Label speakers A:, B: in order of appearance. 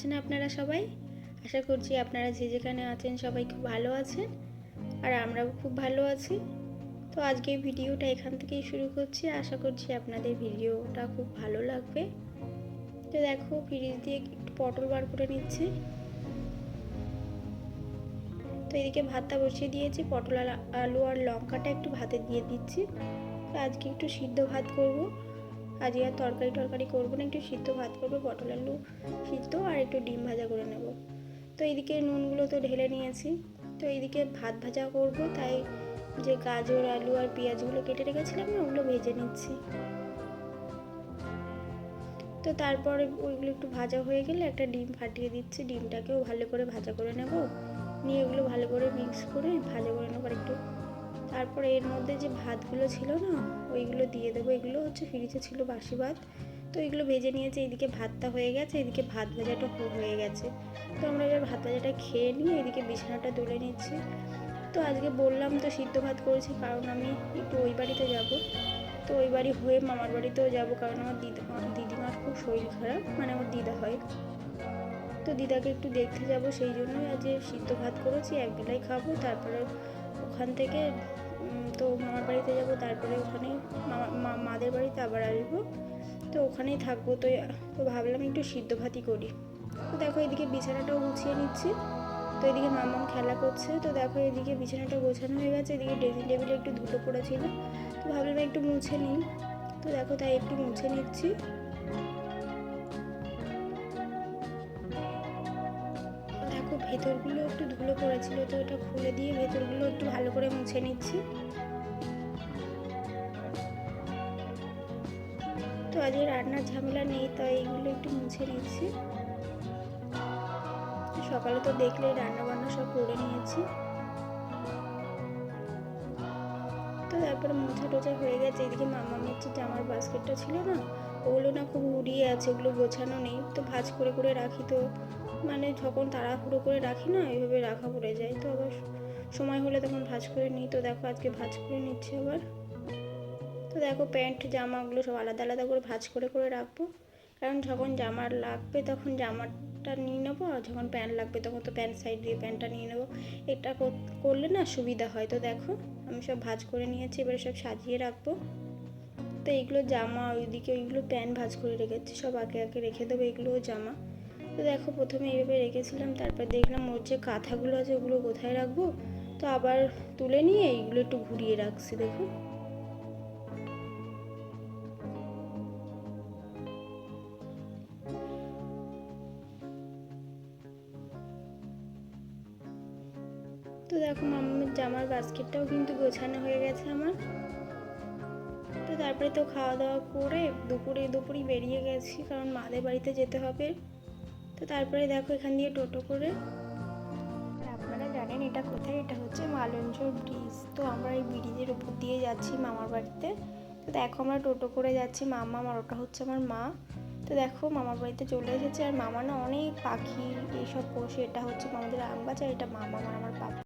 A: আছেন আপনারা সবাই? আশা করছি আপনারা যে যেখানে আছেন সবাই খুব ভালো আছেন আর আমরাও খুব ভালো আছি। তো আজকে ভিডিওটা এখান থেকেই শুরু করছি। আশা করছি আপনাদের ভিডিওটা খুব ভালো লাগবে। তো দেখো, ফ্রিজ দিয়ে একটু পটল বার করে নিচ্ছি। তো এদিকে ভাতটা বসিয়ে দিয়েছি। পটল আলু আর লঙ্কাটা একটু ভাতে দিয়ে দিচ্ছি। তো আজকে একটু সিদ্ধ ভাত করব। আজকে আর তরকারি টরকারি করব না, একটু সিদ্ধ ভাত করব, পটল আলু সিদ্ধ আর একটু ডিম ভাজা করে নেব। তো এইদিকে নুনগুলো তো ঢেলে নিয়েছি, তো এইদিকে ভাত ভাজা করব, তাই যে গাজর, আলু আর পেঁয়াজগুলো কেটে রেখেছিলাম না, ওগুলো ভেজে নিচ্ছি। তো তারপরে ওইগুলো একটু ভাজা হয়ে গেলে একটা ডিম ফাটিয়ে দিচ্ছি, ডিমটাকেও ভালো করে ভাজা করে নেব, নিয়ে ওগুলো ভালো করে মিক্স করে ভাজা করে নেব, আর একটু তারপরে এর মধ্যে যে ভাতগুলো ছিল না, ওইগুলো দিয়ে দেবো। এগুলো হচ্ছে ফ্রিজে ছিল বাসি ভাত। তো এগুলো ভেজে নিয়েছে, এইদিকে ভাতটা হয়ে গেছে, এদিকে ভাত ভাজাটা হয়ে গেছে। তো আমরা এবার ভাত ভাজাটা খেয়ে নিয়ে এদিকে বিছানাটা তুলে নিচ্ছি। তো আজকে বললাম তো সিদ্ধ ভাত করেছি, কারণ আমি একটু ওই বাড়িতে যাব। তো ওই বাড়ি হয়ে মামার বাড়িতেও যাব, কারণ আমার দিদি দিদিমার খুব শরীর খারাপ মানে আমার দিদা হয়। তো দিদাকে একটু দেখতে যাব, সেই জন্যই আজ সিদ্ধ ভাত করেছি, এক বেলায় খাব, তারপরে ওখান থেকে তো মামার বাড়িতে যাব, তারপরে ওখানে মামা মাদের বাড়িতে আবার আসব। তো ওখানেই থাকব। তো তো ভাবলাম একটু সিদ্ধ ভাতই করি। তো দেখো এদিকে বিছানাটাও গুছিয়ে নিচ্ছি। তো এদিকে মামাম খেলা করছে। তো দেখো এদিকে বিছানাটা গোছানো হয়ে গেছে। এদিকে ড্রেসিং টেবিলে একটু ধুলো পড়েছিল। তো ভাবলাম একটু মুছে নিই। তো দেখো তাই একটু মুছে নিচ্ছি। দেখো ভেতরগুলো একটু ধুলো পড়েছিল, তো এটা খুলে দিয়ে ভেতরগুলো একটু ভালো করে মুছে নিচ্ছি। তো আজকে রান্নার ঝামেলা নেই, তাই এইগুলো একটু মুছে নিচ্ছি। সকালে তো দেখলে রান্না বান্না সব করে নিয়েছি। তো তারপরে মোছা টোচা হয়ে গেছে, এদিকে মামা হচ্ছে জামার বাস্কেটটা ছিল না ওগুলো না, খুব উড়িয়ে আছে, ওগুলো গোছানো নেই। তো ভাজ করে করে রাখি তো। মানে যখন তাড়াহুড়ো করে রাখি না এইভাবে রাখা পড়ে যায়। তো আবার সময় হলে তখন ভাজ করে নিই। তো দেখো, আজকে ভাজ করে নিচ্ছি আবার। তো দেখো, প্যান্ট, জামাগুলো সব আলাদা আলাদা করে ভাজ করে করে রাখব। কারণ যখন জামার লাগবে তখন জামাটা নিয়ে নেব, আর যখন প্যান্ট লাগবে তখন তো প্যান্ট সাইড দিয়ে প্যান্টটা নিয়ে নেব। এটা করলে না সুবিধা হয়। তো দেখো, আমি সব ভাজ করে নিয়েছি, এবারে সব সাজিয়ে রাখব। তো এইগুলো জামা, ওইদিকে ওইগুলো প্যান্ট ভাজ করে রেখেছি, সব আগে আগে রেখে দেবো এগুলোও জামা। তো দেখো প্রথমে এইভাবে রেখেছিলাম, তারপর দেখলাম ওর যে কাঁথাগুলো আছে ওগুলো কোথায় রাখব? তো আবার তুলে নিয়ে এইগুলো একটু ঘুরিয়ে রাখছি, দেখো। তো দেখো মামার জামার বাস্কেটটাও কিন্তু গোছানো হয়ে গেছে আমার। তো তারপরে তো খাওয়া দাওয়া করে দুপুরে দুপুরেই বেরিয়ে গেছি, কারণ মাদের বাড়িতে যেতে হবে। তো তারপরে দেখো এখান দিয়ে টোটো করে। আপনারা জানেন এটা কোথায়? এটা হচ্ছে মালঞ্চর ব্রিজ তো আমরা এই ব্রিজের উপর দিয়ে যাচ্ছি মামার বাড়িতে। তো দেখো আমরা টোটো করে যাচ্ছি, মামা আমার, ওটা হচ্ছে আমার মা। তো দেখো মামার বাড়িতে চলে এসেছে, আর মামা না অনেক পাখি এইসব পোষে, এটা হচ্ছে আমাদের আম গাছ, আর এটা মামা আমার আমার পাপা।